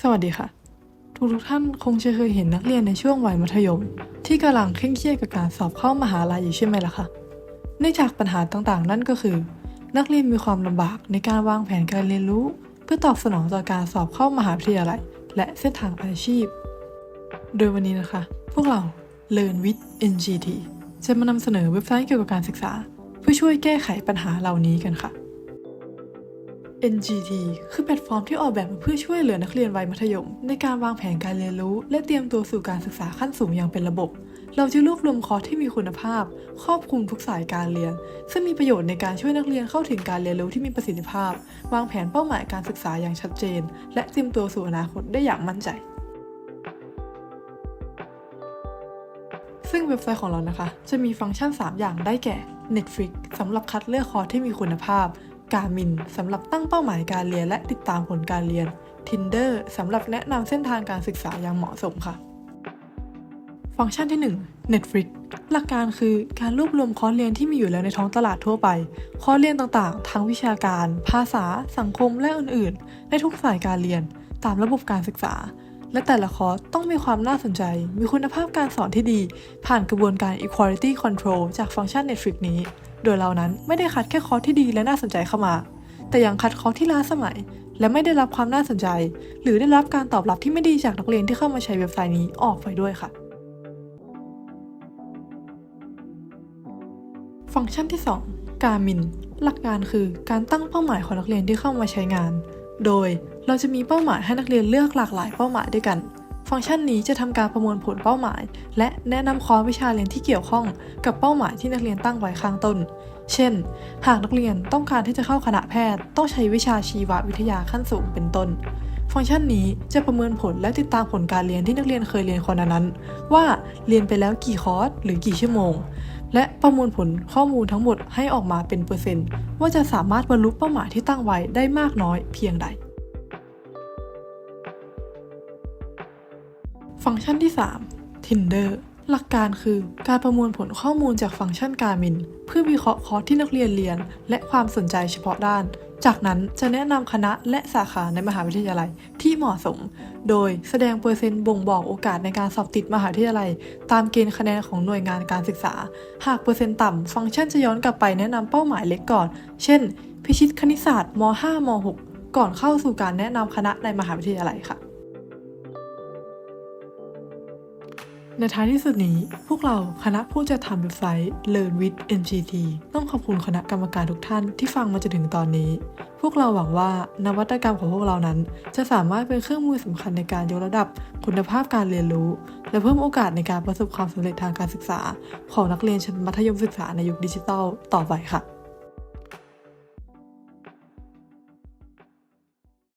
สวัสดีค่ะ ทุกทุกท่านคงจะเคยเห็นนักเรียนในช่วงวัยมัธยม ที่กำลังเคร่งเครียดกับการสอบเข้ามหาลัยอยู่ใช่ไหมล่ะคะเนื่องจากปัญหาต่างๆ นั่นก็คือ นักเรียนมีความลำบากในการวางแผนการเรียนรู้ เพื่อตอบสนองต่อการสอบเข้ามหาวิทยาลัย และเส้นทางอาชีพ โดยวันนี้นะคะ พวกเรา Learn with NGT จะมานำเสนอเว็บไซต์เกี่ยวกับการศึกษา เพื่อช่วยแก้ไขปัญหาเหล่านี้กันค่ะ NGT คือแพลตฟอร์มที่ออกแบบมาเพื่อช่วยเหลือนักเรียนวัยมัธยม ในการวางแผนการเรียนรู้ และเตรียมตัวสู่การศึกษาขั้นสูงอย่างเป็นระบบ เราจะรวบรวมคอร์สที่มีคุณภาพ ครอบคลุมทุกสายการเรียน ซึ่งมีประโยชน์ในการช่วยนักเรียนเข้าถึงการเรียนรู้ที่มีประสิทธิภาพ วางแผนเป้าหมายการศึกษาอย่างชัดเจน และเตรียมตัวสู่อนาคตได้อย่างมั่นใจซึ่งเว็บไซต์ของเรานะคะ จะมีฟังก์ชัน 3 อย่างได้แก่ Netflix สำหรับคัดเลือกคอร์สที่มีคุณภาพ Garmin สำหรับตั้งเป้าหมายการเรียนและติดตามผลการเรียน Tinder สำหรับแนะนำเส้นทางการศึกษาอย่างเหมาะสมค่ะ ฟังก์ชันที่ 1 Netflix หลักการคือการรวบรวมคอร์สเรียนที่มีอยู่แล้วในท้องตลาดทั่วไป คอร์สเรียนต่างๆ ทั้งวิชาการ ภาษา สังคม และอื่นๆ ในทุกสายการเรียน ตามระบบการศึกษา และแต่ละคอร์สต้องมีความน่าสนใจ มีคุณภาพการสอนที่ดี ผ่านกระบวนการ Equality Control จากฟังก์ชัน Netflix นี้ โดยเรานั้นไม่ได้คัดแค่คอร์สที่ดีและน่าสนใจเข้ามา แต่ยังคัดคอร์สที่ล้าสมัย และไม่ได้รับความน่าสนใจ หรือได้รับการตอบรับที่ไม่ดีจากนักเรียนที่เข้ามาใช้เว็บไซต์นี้ออกไปด้วยค่ะ ฟังก์ชันที่2 Garmin หลักการคือการตั้งเป้าหมายของนักเรียนที่เข้ามาใช้งาน โดยเราจะมีเป้าหมายให้นักเรียนเลือกหลากหลายเป้าหมายด้วยกัน ฟังก์ชันนี้จะทำการประมวลผลเป้าหมาย และแนะนำคอร์สวิชาเรียนที่เกี่ยวข้องกับเป้าหมายที่นักเรียนตั้งไว้ข้างต้น เช่น หากนักเรียนต้องการที่จะเข้าคณะแพทย์ ต้องใช้วิชาชีววิทยาขั้นสูงเป็นต้น ฟังก์ชันนี้จะประเมินผลและติดตามผลการเรียนที่นักเรียนเคยเรียนคนนั้น ว่าเรียนไปแล้วกี่คอร์สหรือกี่ชั่วโมง และประมวลผลข้อมูลทั้งหมดให้ออกมาเป็นเปอร์เซ็นต์ ว่าจะสามารถบรรลุเป้าหมายที่ตั้งไว้ได้มากน้อยเพียงใด ฟังก์ชันที่ 3 Tinder หลักการคือการประมวลผลข้อมูลจากฟังก์ชัน Garmin เพื่อวิเคราะห์คอร์สที่นักเรียนเรียน และความสนใจเฉพาะด้าน จากนั้นจะแนะนำคณะและสาขาในมหาวิทยาลัยที่เหมาะสม โดยแสดงเปอร์เซ็นต์บ่งบอกโอกาสในการสอบติดมหาวิทยาลัย ตามเกณฑ์คะแนนของหน่วยงานการศึกษา หากเปอร์เซ็นต์ต่ำฟังก์ชันจะย้อนกลับไปแนะนำเป้าหมายเล็กก่อน เช่น พิชิตคณิตศาสตร์ม .5 ม .6 ก่อนเข้าสู่การแนะนำคณะในมหาวิทยาลัยค่ะ ในท้ายที่สุดนี้ พวกเราคณะผู้จัดทำเว็บไซต์ Learn with NGT ต้องขอบคุณคณะกรรมการทุกท่านที่ฟังมาจนถึงตอนนี้ พวกเราหวังว่านวัตกรรมของพวกเรานั้น จะสามารถเป็นเครื่องมือสำคัญในการยกระดับคุณภาพการเรียนรู้ และเพิ่มโอกาสในการประสบความสำเร็จทางการศึกษา ของนักเรียนชั้นมัธยมศึกษาในยุคดิจิทัลต่อไปค่ะ